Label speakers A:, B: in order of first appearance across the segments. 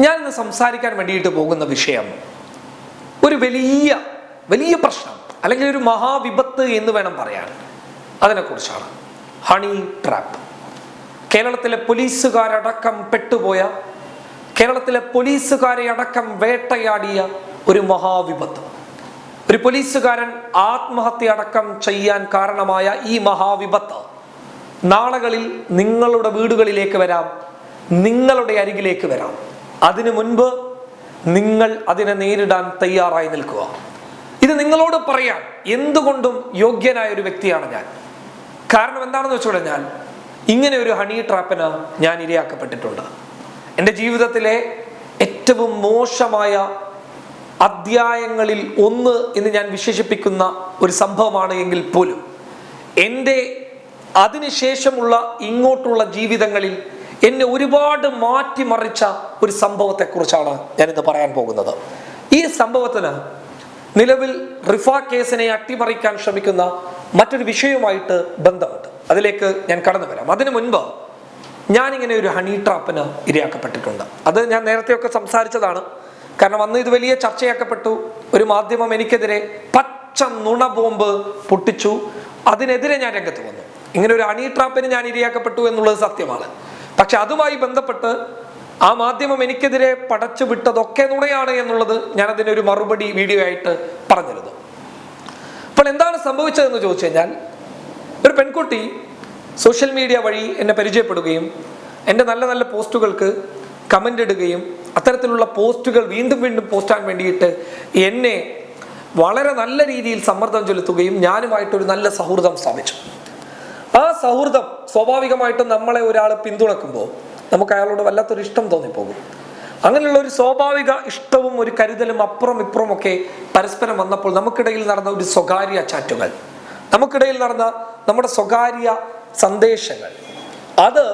A: ഞാൻ ഇന്ന് സംസാരിക്കാൻ വേണ്ടിയിട്ട് പോകുന്ന വിഷയം ഒരു വലിയ വലിയ പ്രശ്നം അല്ലെങ്കിൽ ഒരു മഹാവിപത്ത് എന്ന് വേണം പറയാൻ. അതിനെക്കുറിച്ചാണ്. Honey trap. കേരളത്തിലെ പോലീസുകാരടക്കം പെട്ടുപോയ കേരളത്തിലെ പോലീസുകാരെ അടക്കം വേട്ടയാടിയ ഒരു മഹാവിപത്ത്. ഒരു പോലീസുകാരൻ ആത്മഹത്യ അടക്കം ചെയ്യാൻ കാരണമായ ഈ മഹാവിപത്ത് നാളുകളിൽ നിങ്ങളുടെ വീടുകളിലേക്ക് വരാം നിങ്ങളുടെ അരികിലേക്ക് വരാം. അതിനു മുൻപ് നിങ്ങൾ അതിനെ നേരിടാൻ തയ്യാറായി നിൽക്കുക. ഇത് നിങ്ങളോട് പറയാൻ എന്തുകൊണ്ടും യോഗ്യനായ ഒരു വ്യക്തിയാണ് ഞാൻ. കാരണം എന്താണെന്ന് വെച്ചു കഴിഞ്ഞാൽ ഇങ്ങനെ ഒരു ഹണി ട്രാപ്പിന് ഞാൻ ഇരയാക്കപ്പെട്ടിട്ടുണ്ട്. എന്റെ ജീവിതത്തിലെ ഏറ്റവും മോശമായ അധ്യായങ്ങളിൽ ഒന്ന് എന്ന് ഞാൻ വിശേഷിപ്പിക്കുന്ന ഒരു സംഭവമാണ് എങ്കിൽ പോലും എന്റെ അതിനുശേഷമുള്ള ഇങ്ങോട്ടുള്ള ജീവിതങ്ങളിൽ എന്നെ ഒരുപാട് മാറ്റിമറിച്ച ഒരു സംഭവത്തെക്കുറിച്ചാണ് ഞാനിന്ന് പറയാൻ പോകുന്നത്. ഈ സംഭവത്തിന് നിലവിൽ റിഫ കേസിനെ അട്ടിമറിക്കാൻ ശ്രമിക്കുന്ന മറ്റൊരു വിഷയവുമായിട്ട് ബന്ധമുണ്ട്. അതിലേക്ക് ഞാൻ കടന്നു വരാം. അതിനു മുൻപ് ഞാനിങ്ങനെ ഒരു ഹണി ട്രാപ്പിന് ഇരയാക്കപ്പെട്ടിട്ടുണ്ട്. അത് ഞാൻ നേരത്തെയൊക്കെ സംസാരിച്ചതാണ്. കാരണം അന്ന് ഇത് വലിയ ചർച്ചയാക്കപ്പെട്ടു. ഒരു മാധ്യമം എനിക്കെതിരെ പച്ച നുണ ബോംബ് പൊട്ടിച്ചു. അതിനെതിരെ ഞാൻ രംഗത്ത് വന്നു. ഇങ്ങനെ ഒരു ഹണി ട്രാപ്പിന് ഞാൻ ഇരയാക്കപ്പെട്ടു എന്നുള്ളത് സത്യമാണ്. പക്ഷെ അതുമായി ബന്ധപ്പെട്ട് ആ മാധ്യമം എനിക്കെതിരെ പടച്ചു വിട്ടതൊക്കെ നുണയാണ് എന്നുള്ളത് ഞാൻ ഒരു മറുപടി വീഡിയോ ആയിട്ട് പറഞ്ഞിരുന്നു. അപ്പോൾ എന്താണ് സംഭവിച്ചതെന്ന് ചോദിച്ചു കഴിഞ്ഞാൽ ഒരു പെൺകുട്ടി സോഷ്യൽ മീഡിയ വഴി എന്നെ പരിചയപ്പെടുകയും എന്റെ നല്ല നല്ല പോസ്റ്റുകൾക്ക് കമന്റ് ഇടുകയും അത്തരത്തിലുള്ള പോസ്റ്റുകൾ വീണ്ടും വീണ്ടും പോസ്റ്റാൻ വേണ്ടിയിട്ട് എന്നെ വളരെ നല്ല രീതിയിൽ സമ്മർദ്ദം ചെലുത്തുകയും ഞാനുമായിട്ടൊരു നല്ല സൗഹൃദം സ്ഥാപിച്ചു. ആ സൗഹൃദം സ്വാഭാവികമായിട്ടും നമ്മളെ ഒരാൾ പിന്തുണക്കുമ്പോൾ നമുക്ക് അയാളോട് വല്ലാത്തൊരു ഇഷ്ടം തോന്നിപ്പോകും. അങ്ങനെയുള്ള ഒരു സ്വാഭാവിക ഇഷ്ടവും ഒരു കരുതലും അപ്പുറം ഇപ്പുറം ഒക്കെ പരസ്പരം വന്നപ്പോൾ നമുക്കിടയിൽ നടന്ന ഒരു സ്വകാര്യ ചാറ്റുകൾ നമുക്കിടയിൽ നടന്ന നമ്മുടെ സ്വകാര്യ സന്ദേശങ്ങൾ. അത്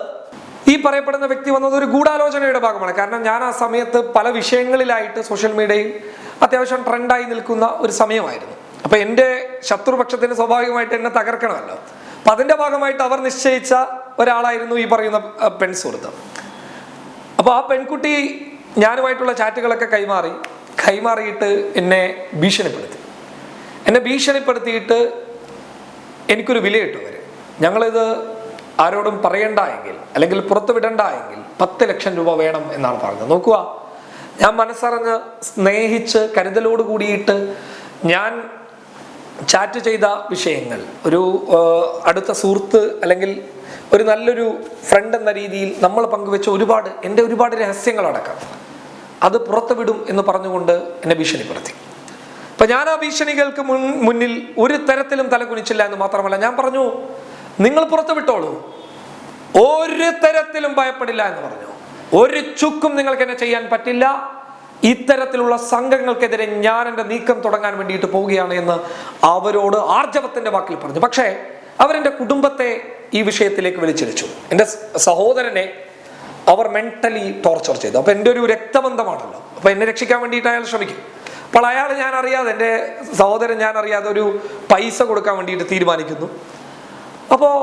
A: ഈ പറയപ്പെടുന്ന വ്യക്തി വന്നത് ഒരു ഗൂഢാലോചനയുടെ ഭാഗമാണ്. കാരണം ഞാൻ ആ സമയത്ത് പല വിഷയങ്ങളിലായിട്ട് സോഷ്യൽ മീഡിയയിൽ അത്യാവശ്യം ട്രെൻഡായി നിൽക്കുന്ന ഒരു സമയമായിരുന്നു. അപ്പൊ എന്റെ ശത്രുപക്ഷത്തിന് സ്വാഭാവികമായിട്ട് എന്നെ തകർക്കണമല്ലോ. അപ്പൊ അതിന്റെ ഭാഗമായിട്ട് അവർ നിശ്ചയിച്ച ഒരാളായിരുന്നു ഈ പറയുന്ന പെൺ സുഹൃത്ത് അപ്പോൾ ആ പെൺകുട്ടി ഞാനുമായിട്ടുള്ള ചാറ്റുകളൊക്കെ കൈമാറി. കൈമാറിയിട്ട് എന്നെ ഭീഷണിപ്പെടുത്തി. എന്നെ ഭീഷണിപ്പെടുത്തിയിട്ട് എനിക്കൊരു വില വരെ ഞങ്ങളിത് ആരോടും പറയണ്ട എങ്കിൽ അല്ലെങ്കിൽ പുറത്തു വിടണ്ട എങ്കിൽ പത്ത് ലക്ഷം രൂപ വേണം എന്നാണ് പറഞ്ഞത്. നോക്കുക ഞാൻ മനസ്സറിഞ്ഞ് സ്നേഹിച്ച് കരുതലോട് കൂടിയിട്ട് ഞാൻ ചാറ്റ് ചെയ്ത വിഷയങ്ങൾ. ഒരു അടുത്ത സുഹൃത്ത് അല്ലെങ്കിൽ ഒരു നല്ലൊരു ഫ്രണ്ട് എന്ന രീതിയിൽ നമ്മൾ പങ്കുവെച്ച ഒരുപാട് എന്റെ ഒരുപാട് രഹസ്യങ്ങളടക്കം. അത് പുറത്തു വിടും എന്ന് പറഞ്ഞുകൊണ്ട് എന്നെ ഭീഷണിപ്പെടുത്തി. അപ്പൊ ഞാൻ ആ ഭീഷണികൾക്ക് മുൻ മുന്നിൽ ഒരു തരത്തിലും തലകുനിച്ചില്ല എന്ന് മാത്രമല്ല ഞാൻ പറഞ്ഞു നിങ്ങൾ പുറത്തു വിട്ടോളൂ ഒരു തരത്തിലും ഭയപ്പെടില്ല എന്ന് പറഞ്ഞു. ഒരു ചുക്കും നിങ്ങൾക്ക് എന്നെ ചെയ്യാൻ പറ്റില്ല. ഇത്തരത്തിലുള്ള സംഘങ്ങൾക്കെതിരെ ഞാൻ എന്റെ നീക്കം തുടങ്ങാൻ വേണ്ടിയിട്ട് പോവുകയാണ് എന്ന് അവരോട് ആർജവത്തിന്റെ വാക്കിൽ പറഞ്ഞു. പക്ഷേ അവരെന്റെ കുടുംബത്തെ ഈ വിഷയത്തിലേക്ക് വിളിച്ചിരിച്ചു എന്റെ സഹോദരനെ അവർ മെന്റലി ടോർച്ചർ ചെയ്തു. അപ്പൊ എന്റെ ഒരു രക്തബന്ധമാണല്ലോ. അപ്പൊ എന്നെ രക്ഷിക്കാൻ വേണ്ടിയിട്ട് അയാൾ ശ്രമിക്കും. അപ്പോൾ അയാൾ ഞാൻ അറിയാതെ എന്റെ സഹോദരൻ ഞാൻ അറിയാതെ ഒരു പൈസ കൊടുക്കാൻ വേണ്ടിയിട്ട് തീരുമാനിക്കുന്നു. അപ്പോൾ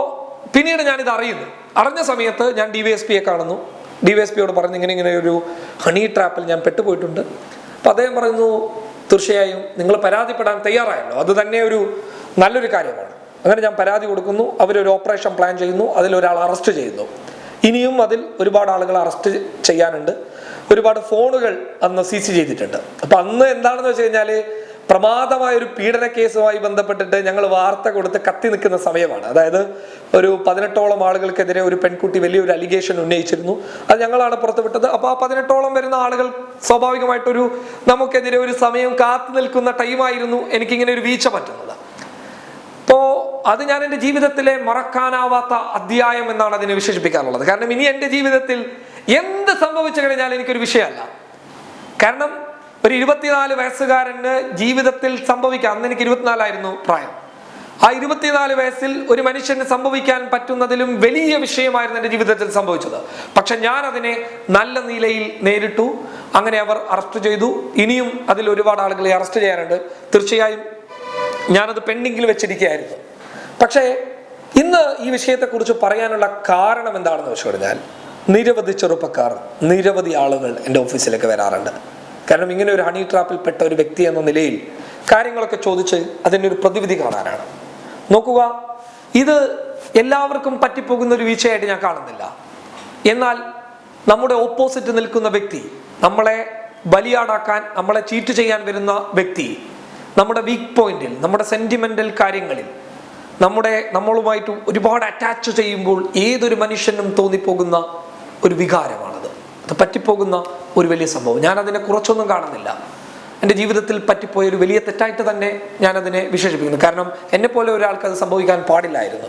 A: പിന്നീട് ഞാനിത് അറിയുന്നു അറിഞ്ഞ സമയത്ത് ഞാൻ ഡി വി എസ് പിയെ കാണുന്നു. ഡി വൈ എസ് പിയോട് പറഞ്ഞു ഇങ്ങനെ ഇങ്ങനെ ഒരു ഹണി ട്രാപ്പിൽ ഞാൻ പെട്ടുപോയിട്ടുണ്ട്. അപ്പം അദ്ദേഹം പറയുന്നു തീർച്ചയായും നിങ്ങൾ പരാതിപ്പെടാൻ തയ്യാറായല്ലോ. അത് തന്നെ ഒരു നല്ലൊരു കാര്യമാണ്. അങ്ങനെ ഞാൻ പരാതി കൊടുക്കുന്നു. അവരൊരു ഓപ്പറേഷൻ പ്ലാൻ ചെയ്യുന്നു. അതിലൊരാൾ അറസ്റ്റ് ചെയ്യുന്നു. ഇനിയും അതിൽ ഒരുപാട് ആളുകൾ അറസ്റ്റ് ചെയ്യാനുണ്ട്. ഒരുപാട് ഫോണുകൾ അന്ന് സീസ് ചെയ്തിട്ടുണ്ട്. അപ്പം അന്ന് എന്താണെന്ന് വെച്ച് കഴിഞ്ഞാൽ പ്രമാദമായ ഒരു പീഡന കേസുമായി ബന്ധപ്പെട്ടിട്ട് ഞങ്ങൾ വാർത്ത കൊടുത്ത് കത്തി നിൽക്കുന്ന സമയമാണ്. അതായത് ഒരു പതിനെട്ടോളം ആളുകൾക്കെതിരെ ഒരു പെൺകുട്ടി വലിയൊരു അലിഗേഷൻ ഉന്നയിച്ചിരുന്നു. അത് ഞങ്ങളാണ് പുറത്തുവിട്ടത് അപ്പോൾ ആ പതിനെട്ടോളം വരുന്ന ആളുകൾ സ്വാഭാവികമായിട്ടൊരു നമുക്കെതിരെ ഒരു സമയം കാത്തു നിൽക്കുന്ന ടൈമായിരുന്നു എനിക്കിങ്ങനെ ഒരു വീഴ്ച പറ്റുന്നത്. അപ്പോൾ അത് ഞാൻ എന്റെ ജീവിതത്തിലെ മറക്കാനാവാത്ത അധ്യായം എന്നാണ് അതിനെ വിശേഷിപ്പിക്കാറുള്ളത് കാരണം ഇനി എന്റെ ജീവിതത്തിൽ എന്ത് സംഭവിച്ചു കഴിഞ്ഞാൽ എനിക്കൊരു വിഷയമല്ല. കാരണം ഒരു ഇരുപത്തിനാല് വയസ്സുകാരന് ജീവിതത്തിൽ സംഭവിക്കാം. അന്ന് എനിക്ക് ഇരുപത്തിനാലായിരുന്നു പ്രായം. ആ ഇരുപത്തിനാല് വയസ്സിൽ ഒരു മനുഷ്യന് സംഭവിക്കാൻ പറ്റുന്നതിലും വലിയ വിഷയമായിരുന്നു എന്റെ ജീവിതത്തിൽ സംഭവിച്ചത്. പക്ഷെ ഞാൻ അതിനെ നല്ല നിലയിൽ നേരിട്ടു. അങ്ങനെ അവർ അറസ്റ്റ് ചെയ്തു. ഇനിയും അതിൽ ഒരുപാട് ആളുകളെ അറസ്റ്റ് ചെയ്യാറുണ്ട്. തീർച്ചയായും ഞാനത് പെൻഡിങ്ങിൽ വെച്ചിരിക്കുകയായിരുന്നു. പക്ഷേ ഇന്ന് ഈ വിഷയത്തെക്കുറിച്ച് പറയാനുള്ള കാരണം എന്താണെന്ന് വെച്ച് കഴിഞ്ഞാൽ നിരവധി ചെറുപ്പക്കാർ നിരവധി ആളുകൾ എന്റെ ഓഫീസിലേക്ക് വരാറുണ്ട്. കാരണം ഇങ്ങനെ ഒരു ഹണി ട്രാപ്പിൽ പെട്ട ഒരു വ്യക്തി എന്ന നിലയിൽ കാര്യങ്ങളൊക്കെ ചോദിച്ച് അതിന്റെ ഒരു പ്രതിവിധി കാണാനാണ്. നോക്കുക ഇത് എല്ലാവർക്കും പറ്റിപ്പോകുന്ന ഒരു വീഴ്ചയായിട്ട് ഞാൻ കാണുന്നില്ല. എന്നാൽ നമ്മുടെ ഓപ്പോസിറ്റ് നിൽക്കുന്ന വ്യക്തി നമ്മളെ ബലിയാടാക്കാൻ നമ്മളെ ചീറ്റ് ചെയ്യാൻ വരുന്ന വ്യക്തി നമ്മുടെ വീക്ക് പോയിന്റിൽ നമ്മുടെ സെന്റിമെന്റൽ കാര്യങ്ങളിൽ നമ്മുടെ നമ്മളുമായിട്ട് ഒരുപാട് അറ്റാച്ച് ചെയ്യുമ്പോൾ ഏതൊരു മനുഷ്യനും തോന്നിപ്പോകുന്ന ഒരു വികാരമാണത് അത് പറ്റിപ്പോകുന്ന ഒരു വലിയ സംഭവം. ഞാൻ അതിനെ കുറച്ചൊന്നും കാണുന്നില്ല. എന്റെ ജീവിതത്തിൽ പറ്റിപ്പോയ ഒരു വലിയ തെറ്റായിട്ട് തന്നെ ഞാൻ അതിനെ വിശേഷിപ്പിക്കുന്നു. കാരണം എന്നെ പോലെ ഒരാൾക്ക് അത് സംഭവിക്കാൻ പാടില്ലായിരുന്നു.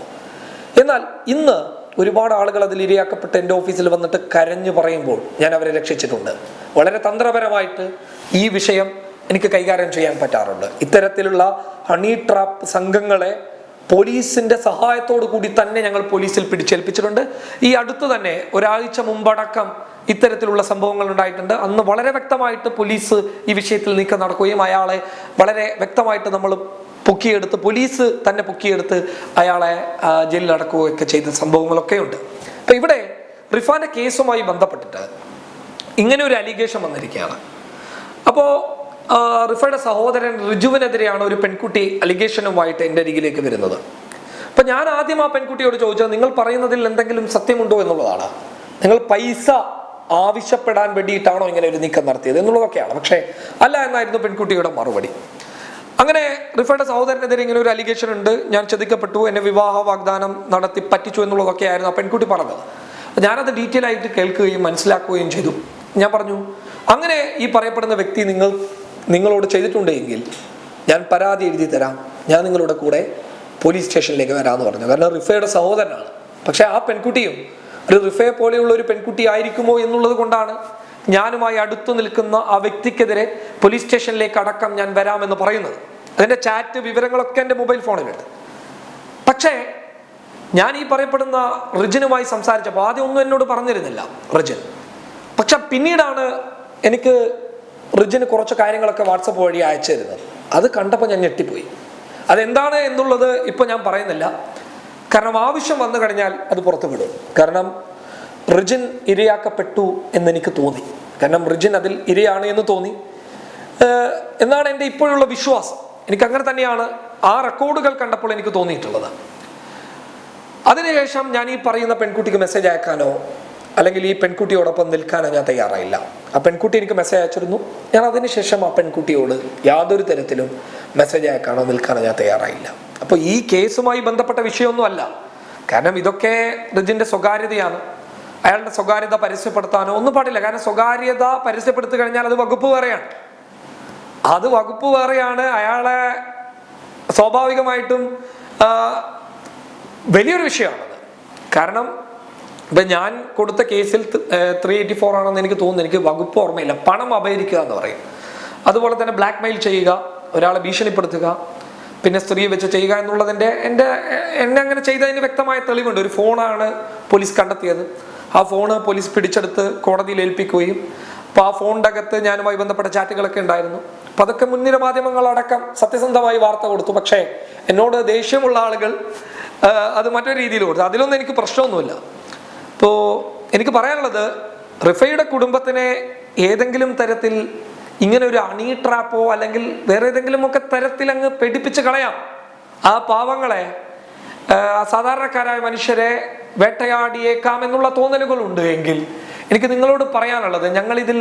A: എന്നാൽ ഇന്ന് ഒരുപാട് ആളുകൾ അതിൽ ഇരയാക്കപ്പെട്ട് എന്റെ ഓഫീസിൽ വന്നിട്ട് കരഞ്ഞു പറയുമ്പോൾ ഞാൻ അവരെ രക്ഷിച്ചിട്ടുണ്ട്. വളരെ തന്ത്രപരമായിട്ട് ഈ വിഷയം എനിക്ക് കൈകാര്യം ചെയ്യാൻ പറ്റാറുണ്ട്. ഇത്തരത്തിലുള്ള ഹണി ട്രാപ്പ് സംഘങ്ങളെ പോലീസിന്റെ സഹായത്തോടു കൂടി തന്നെ ഞങ്ങൾ പോലീസിൽ പിടിച്ചേൽപ്പിച്ചിട്ടുണ്ട്. ഈ അടുത്ത് തന്നെ ഒരാഴ്ച മുമ്പടക്കം ഇത്തരത്തിലുള്ള സംഭവങ്ങൾ ഉണ്ടായിട്ടുണ്ട്. അന്ന് വളരെ വ്യക്തമായിട്ട് പോലീസ് ഈ വിഷയത്തിൽ നീക്കം നടക്കുകയും അയാളെ വളരെ വ്യക്തമായിട്ട് നമ്മൾ പൊക്കിയെടുത്ത് പോലീസ് തന്നെ പൊക്കിയെടുത്ത് അയാളെ ജയിലിൽ അടക്കുകയൊക്കെ ചെയ്ത സംഭവങ്ങളൊക്കെ ഉണ്ട്. അപ്പൊ ഇവിടെ റിഫാന്റെ കേസുമായി ബന്ധപ്പെട്ടിട്ട് ഇങ്ങനെ ഒരു അലിഗേഷൻ വന്നിരിക്കുകയാണ്. അപ്പോൾ റിഫയുടെ സഹോദരൻ റിജുവിനെതിരെയാണ് ഒരു പെൺകുട്ടി അലിഗേഷനുമായിട്ട് എന്റെ അരികിലേക്ക് വരുന്നത്. അപ്പൊ ഞാൻ ആദ്യം ആ പെൺകുട്ടിയോട് ചോദിച്ചത് നിങ്ങൾ പറയുന്നതിൽ എന്തെങ്കിലും സത്യമുണ്ടോ എന്നുള്ളതാണ്. നിങ്ങൾ പൈസ ആവശ്യപ്പെടാൻ വേണ്ടിയിട്ടാണോ ഇങ്ങനെ ഒരു നീക്കം നടത്തിയത് എന്നുള്ളതൊക്കെയാണ്. പക്ഷേ അല്ല എന്നായിരുന്നു പെൺകുട്ടിയുടെ മറുപടി. അങ്ങനെ റിഫയുടെ സഹോദരനെതിരെ ഇങ്ങനെ ഒരു അലിഗേഷൻ ഉണ്ട്. ഞാൻ ചതിക്കപ്പെട്ടു എന്നെ വിവാഹ വാഗ്ദാനം നടത്തി പറ്റിച്ചു എന്നുള്ളതൊക്കെ ആയിരുന്നു ആ പെൺകുട്ടി പറഞ്ഞത്. ഞാനത് ഡീറ്റെയിൽ ആയിട്ട് കേൾക്കുകയും മനസ്സിലാക്കുകയും ചെയ്തു. ഞാൻ പറഞ്ഞു അങ്ങനെ ഈ പറയപ്പെടുന്ന വ്യക്തി നിങ്ങൾ നിങ്ങളോട് ചെയ്തിട്ടുണ്ടെങ്കിൽ ഞാൻ പരാതി എഴുതി തരാം. ഞാൻ നിങ്ങളുടെ കൂടെ പോലീസ് സ്റ്റേഷനിലേക്ക് വരാമെന്ന് പറഞ്ഞു. കാരണം റിഫയുടെ സഹോദരനാണ്. പക്ഷെ ആ പെൺകുട്ടിയും ഒരു റിഫയെ പോലെയുള്ള ഒരു പെൺകുട്ടി ആയിരിക്കുമോ എന്നുള്ളത് കൊണ്ടാണ് ഞാനുമായി അടുത്തു നിൽക്കുന്ന ആ വ്യക്തിക്കെതിരെ പോലീസ് സ്റ്റേഷനിലേക്ക് അടക്കം ഞാൻ വരാമെന്ന് പറയുന്നത്. അതിന്റെ ചാറ്റ് വിവരങ്ങളൊക്കെ എന്റെ മൊബൈൽ ഫോണിലുണ്ട് പക്ഷേ ഞാൻ ഈ പറയപ്പെടുന്ന റിജിനുമായി സംസാരിച്ചപ്പോൾ ആദ്യം ഒന്നും എന്നോട് പറഞ്ഞിരുന്നില്ല. റിജിൻ. പക്ഷെ പിന്നീടാണ് എനിക്ക് റിജിന് കുറച്ച് കാര്യങ്ങളൊക്കെ വാട്സപ്പ് വഴി അയച്ചു തരുന്നത്. അത് കണ്ടപ്പോൾ ഞാൻ ഞെട്ടിപ്പോയി. അതെന്താണ് എന്നുള്ളത് ഇപ്പൊ ഞാൻ പറയുന്നില്ല. കാരണം ആവശ്യം വന്നു കഴിഞ്ഞാൽ അത് പുറത്തു വിടും കാരണം റിജിൻ ഇരയാക്കപ്പെട്ടു എന്നെനിക്ക് തോന്നി. കാരണം റിജിൻ അതിൽ ഇരയാണ് എന്ന് തോന്നി. എന്നാണ് എന്റെ ഇപ്പോഴുള്ള വിശ്വാസം. എനിക്ക് അങ്ങനെ തന്നെയാണ് ആ റെക്കോർഡുകൾ കണ്ടപ്പോൾ എനിക്ക് തോന്നിയിട്ടുള്ളത്. അതിനുശേഷം ഞാൻ ഈ പറയുന്ന പെൺകുട്ടിക്ക് മെസ്സേജ് അയക്കാനോ അല്ലെങ്കിൽ ഈ പെൺകുട്ടിയോടൊപ്പം നിൽക്കാനോ ഞാൻ തയ്യാറായില്ല. ആ പെൺകുട്ടി എനിക്ക് മെസ്സേജ് അയച്ചിരുന്നു. ഞാൻ അതിനുശേഷം ആ പെൺകുട്ടിയോട് യാതൊരു തരത്തിലും മെസ്സേജ് അയക്കാനോ നിൽക്കാനോ ഞാൻ തയ്യാറായില്ല. അപ്പോൾ ഈ കേസുമായി ബന്ധപ്പെട്ട വിഷയമൊന്നും അല്ല കാരണം ഇതൊക്കെ റിജിന്റെ സ്വകാര്യതയാണ്. അയാളുടെ സ്വകാര്യത പരസ്യപ്പെടുത്താനോ ഒന്നും പാടില്ല. കാരണം സ്വകാര്യത പരസ്യപ്പെടുത്തി കഴിഞ്ഞാൽ അത് വകുപ്പ് വേറെയാണ്. അത് വകുപ്പ് വേറെയാണ്. അയാളെ സ്വാഭാവികമായിട്ടും വലിയൊരു വിഷയമാണത്. കാരണം ഇപ്പം ഞാൻ കൊടുത്ത കേസിൽ ത്രീ എയ്റ്റി ഫോർ ആണെന്ന് എനിക്ക് തോന്നുന്നു. എനിക്ക് വകുപ്പ് ഓർമ്മയില്ല. പണം അപഹരിക്കുക എന്ന് പറയും. അതുപോലെ തന്നെ ബ്ലാക്ക് മെയിൽ ചെയ്യുക ഒരാളെ ഭീഷണിപ്പെടുത്തുക പിന്നെ സ്ത്രീ വെച്ച് ചെയ്യുക എന്നുള്ളതിന്റെ എന്റെ എന്നെ അങ്ങനെ ചെയ്തതിന് വ്യക്തമായ തെളിവുണ്ട്. ഒരു ഫോണാണ് പോലീസ് കണ്ടെത്തിയത്. ആ ഫോണ് പോലീസ് പിടിച്ചെടുത്ത് കോടതിയിൽ ഏൽപ്പിക്കുകയും അപ്പോൾ ആ ഫോണിന്റെ അകത്ത് ഞാനുമായി ബന്ധപ്പെട്ട ചാറ്റുകളൊക്കെ ഉണ്ടായിരുന്നു. അപ്പം അതൊക്കെ മുൻനിര മാധ്യമങ്ങളടക്കം സത്യസന്ധമായി വാർത്ത കൊടുത്തു. പക്ഷേ എന്നോട് ദേഷ്യമുള്ള ആളുകൾ അത് മറ്റൊരു രീതിയിൽ കൊടുത്തു. അതിലൊന്നും എനിക്ക് പ്രശ്നമൊന്നുമില്ല. ഇപ്പോൾ എനിക്ക് പറയാനുള്ളത് റിഫയുടെ കുടുംബത്തിനെ ഏതെങ്കിലും തരത്തിൽ ഇങ്ങനെ ഒരു അണി ട്രാപ്പോ അല്ലെങ്കിൽ വേറെ ഏതെങ്കിലും ഒക്കെ തരത്തിൽ അങ്ങ് പെടിപ്പിച്ച് കളയാം. ആ പാവങ്ങളെ സാധാരണക്കാരായ മനുഷ്യരെ വേട്ടയാടിയേക്കാം എന്നുള്ള തോന്നലുകളുണ്ട് എങ്കിൽ എനിക്ക് നിങ്ങളോട് പറയാനുള്ളത് ഞങ്ങളിതിൽ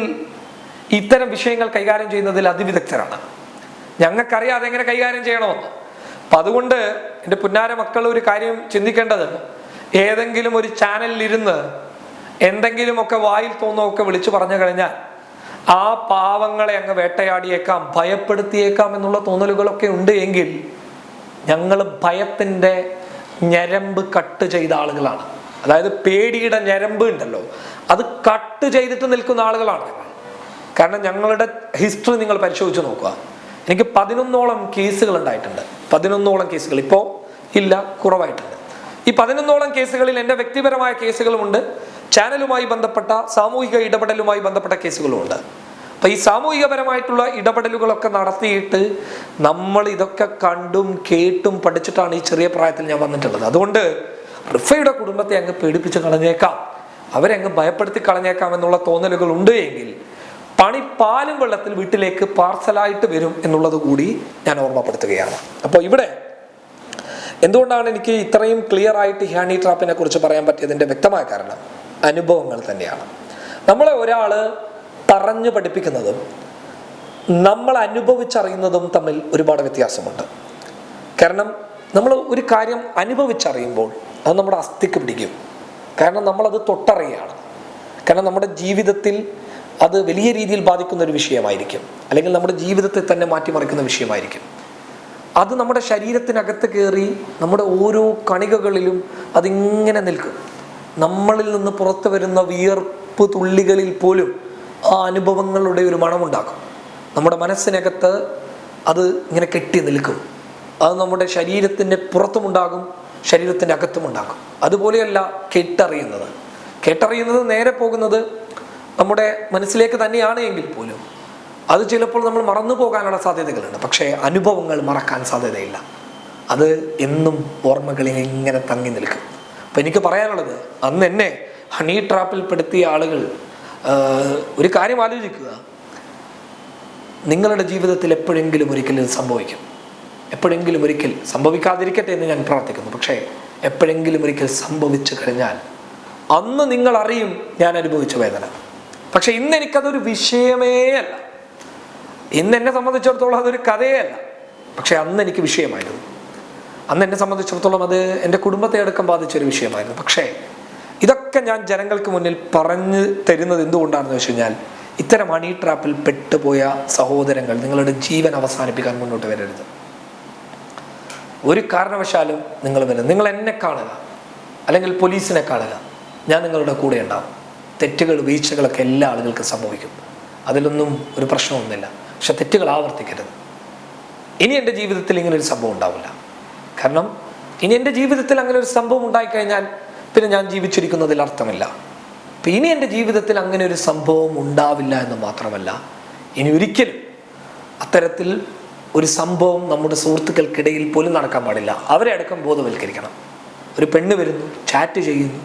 A: ഇത്തരം വിഷയങ്ങൾ കൈകാര്യം ചെയ്യുന്നതിൽ അതിവിദഗ്ധരാണ്. ഞങ്ങൾക്കറിയാം അതെങ്ങനെ കൈകാര്യം ചെയ്യണമെന്ന്. അപ്പൊ അതുകൊണ്ട് എന്റെ പുന്നാര മക്കൾ ഒരു കാര്യം ചിന്തിക്കേണ്ടത് ഏതെങ്കിലും ഒരു ചാനലിൽ ഇരുന്ന് എന്തെങ്കിലുമൊക്കെ വായിൽ തോന്നുമൊക്കെ വിളിച്ചു പറഞ്ഞു കഴിഞ്ഞാൽ ആ പാവങ്ങളെ അങ്ങ് വേട്ടയാടിയേക്കാം ഭയപ്പെടുത്തിയേക്കാം എന്നുള്ള തോന്നലുകളൊക്കെ ഉണ്ട് എങ്കിൽ ഞങ്ങൾ ഭയത്തിന്റെ ഞരമ്പ് കട്ട് ചെയ്ത ആളുകളാണ്. അതായത് പേടിയുടെ ഞരമ്പ് ഉണ്ടല്ലോ അത് കട്ട് ചെയ്തിട്ട് നിൽക്കുന്ന ആളുകളാണ് കാരണം ഞങ്ങളുടെ ഹിസ്റ്ററി നിങ്ങൾ പരിശോധിച്ച് നോക്കുക. എനിക്ക് പതിനൊന്നോളം കേസുകൾ ഉണ്ടായിട്ടുണ്ട്. പതിനൊന്നോളം കേസുകൾ. ഇപ്പോൾ ഇല്ല കുറവായിട്ടുണ്ട്. ഈ പതിനൊന്നോളം കേസുകളിൽ എന്റെ വ്യക്തിപരമായ കേസുകളുമുണ്ട്. ചാനലുമായി ബന്ധപ്പെട്ട സാമൂഹിക ഇടപെടലുമായി ബന്ധപ്പെട്ട കേസുകളുമുണ്ട്. അപ്പൊ ഈ സാമൂഹികപരമായിട്ടുള്ള ഇടപെടലുകളൊക്കെ നടത്തിയിട്ട് നമ്മൾ ഇതൊക്കെ കണ്ടും കേട്ടും പഠിച്ചിട്ടാണ് ഈ ചെറിയ പ്രായത്തിൽ ഞാൻ വന്നിട്ടുള്ളത്. അതുകൊണ്ട് റിഫയുടെ കുടുംബത്തെ അങ്ങ് പേടിപ്പിച്ച് കളഞ്ഞേക്കാം. അവരെ അങ്ങ് ഭയപ്പെടുത്തി കളഞ്ഞേക്കാം എന്നുള്ള തോന്നലുകൾ ഉണ്ട് എങ്കിൽ പണി പാലും വെള്ളത്തിൽ വീട്ടിലേക്ക് പാർസലായിട്ട് വരും എന്നുള്ളത് കൂടി ഞാൻ ഓർമ്മപ്പെടുത്തുകയാണ്. അപ്പോൾ ഇവിടെ എന്തുകൊണ്ടാണ് എനിക്ക് ഇത്രയും ക്ലിയർ ആയിട്ട് ഹണി ട്രാപ്പിനെ കുറിച്ച് പറയാൻ പറ്റിയതിന്റെ വ്യക്തമായ കാരണം? അനുഭവങ്ങൾ തന്നെയാണ്. നമ്മളെ ഒരാൾ പറഞ്ഞു പഠിപ്പിക്കുന്നതും നമ്മൾ അനുഭവിച്ചറിയുന്നതും തമ്മിൽ ഒരുപാട് വ്യത്യാസമുണ്ട്. കാരണം നമ്മൾ ഒരു കാര്യം അനുഭവിച്ചറിയുമ്പോൾ അത് നമ്മുടെ അസ്ഥിക്ക് പിടിക്കും. കാരണം നമ്മളത് തൊട്ടറിയുകയാണ്. കാരണം നമ്മുടെ ജീവിതത്തിൽ അത് വലിയ രീതിയിൽ ബാധിക്കുന്ന ഒരു വിഷയമായിരിക്കും. അല്ലെങ്കിൽ നമ്മുടെ ജീവിതത്തെ തന്നെ മാറ്റിമറിക്കുന്ന വിഷയമായിരിക്കും. അത് നമ്മുടെ ശരീരത്തിനകത്ത് കയറി നമ്മുടെ ഓരോ കണികകളിലും അതിങ്ങനെ നിൽക്കും. നമ്മളിൽ നിന്ന് പുറത്തു വരുന്ന വിയർപ്പ് തുള്ളികളിൽ പോലും ആ അനുഭവങ്ങളുടെ ഒരു മണമുണ്ടാക്കും. നമ്മുടെ മനസ്സിനകത്ത് അത് ഇങ്ങനെ കെട്ടി നിൽക്കും. അത് നമ്മുടെ ശരീരത്തിന്റെ പുറത്തുമുണ്ടാകും ശരീരത്തിന്റെ അകത്തുമുണ്ടാകും. അതുപോലെയല്ല കെട്ടറിയുന്നത്. കെട്ടറിയുന്നത് നേരെ പോകുന്നത് നമ്മുടെ മനസ്സിലേക്ക് തന്നെയാണ് എങ്കിൽ പോലും അത് ചിലപ്പോൾ നമ്മൾ മറന്നു പോകാനുള്ള സാധ്യതകളുണ്ട്. പക്ഷേ അനുഭവങ്ങൾ മറക്കാൻ സാധ്യതയില്ല. അത് എന്നും ഓർമ്മകളിൽ ഇങ്ങനെ തങ്ങി നിൽക്കും. അപ്പം എനിക്ക് പറയാനുള്ളത് അന്ന് എന്നെ ഹണി ട്രാപ്പിൽ പെടുത്തിയ ആളുകൾ ഒരു കാര്യം ആലോചിക്കുക. നിങ്ങളുടെ ജീവിതത്തിൽ എപ്പോഴെങ്കിലും ഒരിക്കലും സംഭവിക്കും. എപ്പോഴെങ്കിലും ഒരിക്കൽ സംഭവിക്കാതിരിക്കട്ടെ എന്ന് ഞാൻ പ്രാർത്ഥിക്കുന്നു. പക്ഷേ എപ്പോഴെങ്കിലും ഒരിക്കൽ സംഭവിച്ചു കഴിഞ്ഞാൽ അന്ന് നിങ്ങൾ അറിയും ഞാൻ അനുഭവിച്ച വേദന. പക്ഷെ ഇന്ന് എനിക്കതൊരു വിഷയമേ അല്ല. ഇന്ന് എന്നെ സംബന്ധിച്ചിടത്തോളം അതൊരു കഥയേ അല്ല പക്ഷെ അന്ന് എനിക്ക് വിഷയമായിരുന്നു. അന്ന് എന്നെ സംബന്ധിച്ചിടത്തോളം അത് എന്റെ കുടുംബത്തെ അടക്കം ബാധിച്ചൊരു വിഷയമായിരുന്നു. പക്ഷേ ഇതൊക്കെ ഞാൻ ജനങ്ങൾക്ക് മുന്നിൽ പറഞ്ഞു തരുന്നത് എന്തുകൊണ്ടാണെന്ന് വെച്ച് കഴിഞ്ഞാൽ ഇത്തരം ഹണി ട്രാപ്പിൽ പെട്ടുപോയ സഹോദരങ്ങൾ നിങ്ങളുടെ ജീവൻ അവസാനിപ്പിക്കാൻ മുന്നോട്ട് വരരുത്. ഒരു കാരണവശാലും നിങ്ങൾ വരും നിങ്ങൾ എന്നെ കാണുക. അല്ലെങ്കിൽ പോലീസിനെ കാണുക. ഞാൻ നിങ്ങളുടെ കൂടെ ഉണ്ടാവും. തെറ്റുകൾ വീഴ്ചകളൊക്കെ എല്ലാ ആളുകൾക്കും സംഭവിക്കും. അതിലൊന്നും ഒരു പ്രശ്നമൊന്നുമില്ല. പക്ഷെ തെറ്റുകൾ ആവർത്തിക്കരുത്. ഇനി എന്റെ ജീവിതത്തിൽ ഇങ്ങനെ ഒരു സംഭവം ഉണ്ടാവില്ല. കാരണം ഇനി എന്റെ ജീവിതത്തിൽ അങ്ങനെ ഒരു സംഭവം ഉണ്ടായിക്കഴിഞ്ഞാൽ പിന്നെ ഞാൻ ജീവിച്ചിരിക്കുന്നതിൽ അർത്ഥമില്ല. അപ്പം ഇനി എന്റെ ജീവിതത്തിൽ അങ്ങനെ ഒരു സംഭവം ഉണ്ടാവില്ല എന്ന് മാത്രമല്ല ഇനി ഒരിക്കലും അത്തരത്തിൽ ഒരു സംഭവം നമ്മുടെ സുഹൃത്തുക്കൾക്കിടയിൽ പോലും നടക്കാൻ പാടില്ല. അവരെ അടക്കം ബോധവൽക്കരിക്കണം. ഒരു പെണ്ണ് വരുന്നു ചാറ്റ് ചെയ്യുന്നു.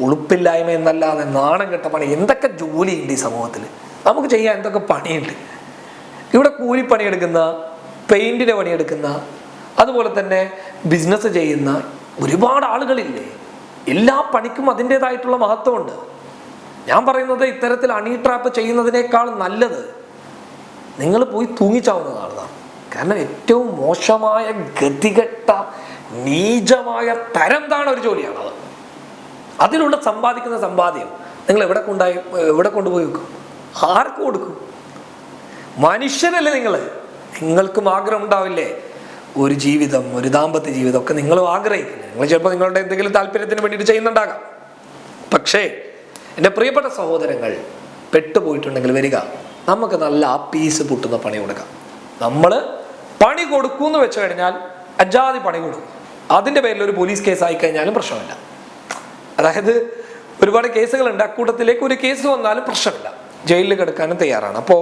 A: ഉളുപ്പില്ലായ്മ എന്നല്ലാതെ നാണം കെട്ട പണി. എന്തൊക്കെ ജോലിയുണ്ട് ഈ സമൂഹത്തിൽ? നമുക്ക് ചെയ്യാൻ എന്തൊക്കെ പണിയുണ്ട്? ഇവിടെ കൂലിപ്പണിയെടുക്കുന്ന പെയിന്റിന്റെ പണിയെടുക്കുന്ന അതുപോലെ തന്നെ ബിസിനസ് ചെയ്യുന്ന ഒരുപാട് ആളുകളില്ലേ? എല്ലാ പണിക്കും അതിന്റെതായിട്ടുള്ള മഹത്വമുണ്ട്. ഞാൻ പറയുന്നത് ഇത്തരത്തിൽ അണി ട്രാപ്പ് ചെയ്യുന്നതിനേക്കാൾ നല്ലത് നിങ്ങൾ പോയി തൂങ്ങിച്ചാവുന്നതാണ് കാരണം ഏറ്റവും മോശമായ ഗതികെട്ട നീചമായ തരം താണ ഒരു ജോലിയാണത്. അതിലുള്ള സമ്പാദിക്കുന്ന സമ്പാദ്യം നിങ്ങൾ എവിടെ കൊണ്ടായി എവിടെ കൊണ്ടുപോയി വെക്കും? ആർക്ക് കൊടുക്കും? മനുഷ്യനല്ലേ നിങ്ങൾ നിങ്ങൾക്കും ആഗ്രഹം ഉണ്ടാവില്ലേ? ഒരു ജീവിതം ഒരു ദാമ്പത്യ ജീവിതം ഒക്കെ നിങ്ങളും ആഗ്രഹിക്കുന്നത് നിങ്ങൾ ചിലപ്പോൾ നിങ്ങളുടെ എന്തെങ്കിലും താല്പര്യത്തിന് വേണ്ടിയിട്ട് ചെയ്യുന്നുണ്ടാകാം. പക്ഷേ എന്റെ പ്രിയപ്പെട്ട സഹോദരങ്ങൾ പെട്ടുപോയിട്ടുണ്ടെങ്കിൽ വരിക. നമുക്ക് നല്ല ആ പീസ് പൊട്ടുന്ന പണി കൊടുക്കാം. നമ്മൾ പണി കൊടുക്കൂന്ന് വെച്ച് കഴിഞ്ഞാൽ അജാതി പണി കൊടുക്കും. അതിന്റെ പേരിൽ ഒരു പോലീസ് കേസ് ആയി കഴിഞ്ഞാലും പ്രശ്നമില്ല. അതായത് ഒരുപാട് കേസുകളുണ്ട്. അക്കൂട്ടത്തിലേക്ക് ഒരു കേസ് വന്നാലും പ്രശ്നമില്ല. ജയിലിൽ കിടക്കാനും തയ്യാറാണ്. അപ്പോൾ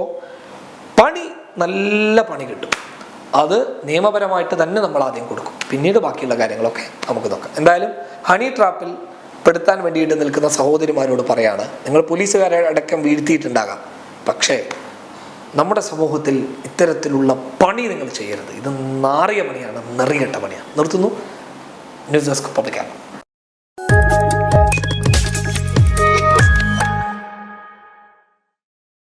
A: പണി നല്ല പണി കിട്ടും. അത് നിയമപരമായിട്ട് തന്നെ നമ്മൾ ആദ്യം കൊടുക്കും. പിന്നീട് ബാക്കിയുള്ള കാര്യങ്ങളൊക്കെ നമുക്ക് നോക്കാം. എന്തായാലും ഹണി ട്രാപ്പിൽ പെടുത്താൻ വേണ്ടിയിട്ട് നിൽക്കുന്ന സഹോദരിമാരോട് പറയാണ് നിങ്ങൾ പോലീസുകാരെ അടക്കം വീഴ്ത്തിയിട്ടുണ്ടാകാം. പക്ഷേ നമ്മുടെ സമൂഹത്തിൽ ഇത്തരത്തിലുള്ള പണി നിങ്ങൾ ചെയ്യരുത്. ഇത് നാറിയ പണിയാണ് നെറികെട്ട പണിയാണ്. നിർത്തുന്നു. News desk പബ്ലിക്കാണ്